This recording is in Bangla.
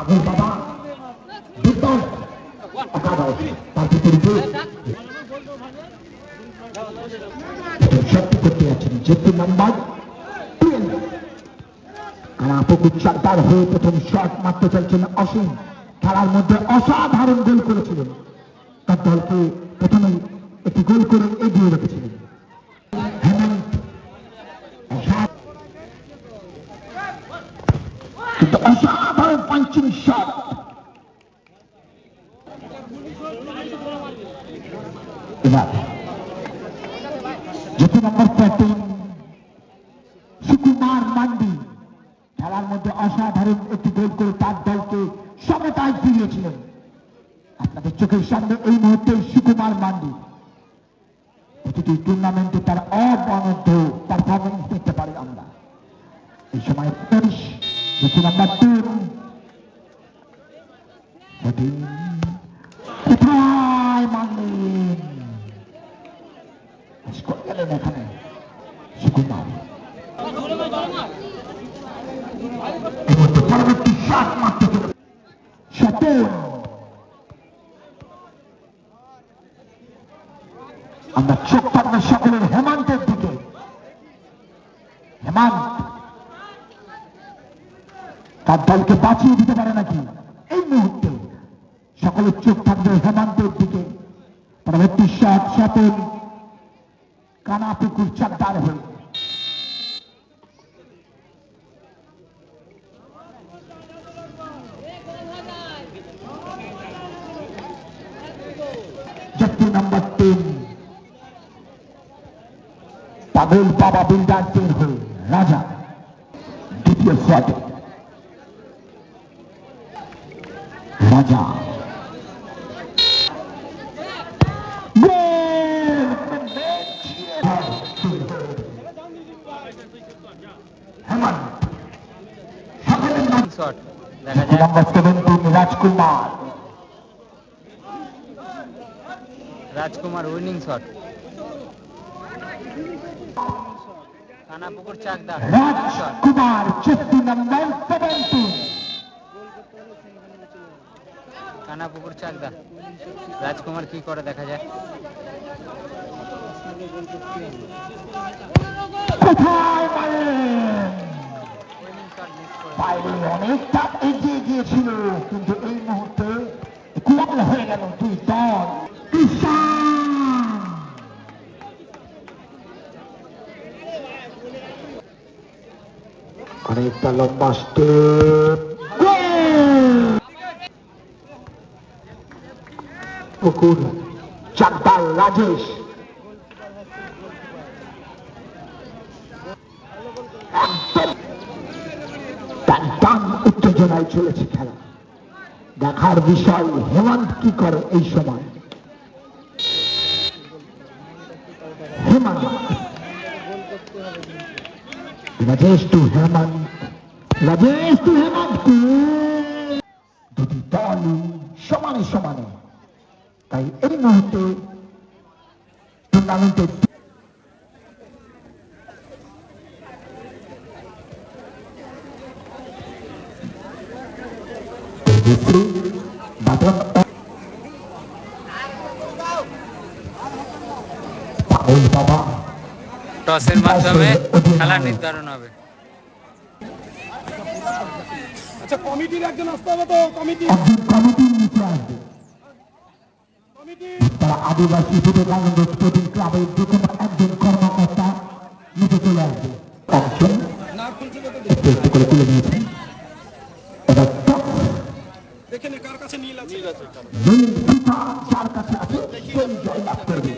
পাগল বাবা। দুর্দান্ত একাদশ তার বিপরীতে সত্যি করতে যাচ্ছেন। যেহেতু নাম্বার কারা পুকুর চারটার হয়ে প্রথম শট মারতে চাইছেন অসীম। খেলার মধ্যে অসাধারণ গোল করেছিলেন। তার দলকে প্রথমে একটি গোল করে এগিয়ে রেখেছিলেন। হেমন্ত অসা- কিন্তু অসাধারণ পাঞ্চিং শট এবার যেহেতু নম্বর থার্টিন সুকুমার মান্ডি খেলার মধ্যে অসাধারণ একটি গোল করে তার দলকে সমতায় ফিরিয়েছিলেন। আপনাদের চোখের সামনে এই মুহূর্তে সুকুমার মান্ডি। প্রতিটি টুর্নামেন্টে তার অবনদ্ধ পারফরমেন্স দেখতে পারি আমরা। এই সময় যেটি নাম্বার তিন এখানে সুকুমার আমরা চোখ থাকবে সকলের হেমান্তের দিকে। হেমান্ত। তার দলকে বাঁচিয়ে দিতে পারে নাকি? এই মুহূর্তে সকলের চোখ থাকবে হেমান্তের দিকে। পরবর্তী শট স্বপন। কানা পুকুর চাকদার হয়ে জাতি নাম্বার তিন। পাগল বাবা বিল্ডারদের হয়ে রাজা। দ্বিতীয় শটে Raja. Number seventeen Rajkumar Rajkumar winning shot. Chakdah. Rajkumar number seventeen Kanapukur Chakdah. Rajkumar কি করে দেখা যায়? কোথায় বাইরে অনেকটা এগিয়ে গিয়েছিল, কিন্তু এই মুহূর্তে কুয়াল হয়ে গেল দল। অনেকটা লম্বা স্টেপ চাকদার রাজেশ। উত্তেজনায় চলেছে খেলা। দেখার বিষয় হেমন্ত কি করে এই সময়? দুটি দল সমানে সমানে। তাই এই মুহূর্তে টুর্নামেন্টের বাবা। টসের মাধ্যমে খেলা নির্ধারণ হবে। আচ্ছা কমিটির একজন আসতে হবে তো কমিটি। কমিটির নিচে আসবে। তারা আদিবাসী বিবেকানন্দ স্পোর্টিং ক্লাবের যে কোনো একজন কর্মকর্তা নিচে চলে আসবে। করে তুলে কাছে নীল আছে। দুই দুটা যার কাছে আছে সেই জয় লাভ করবে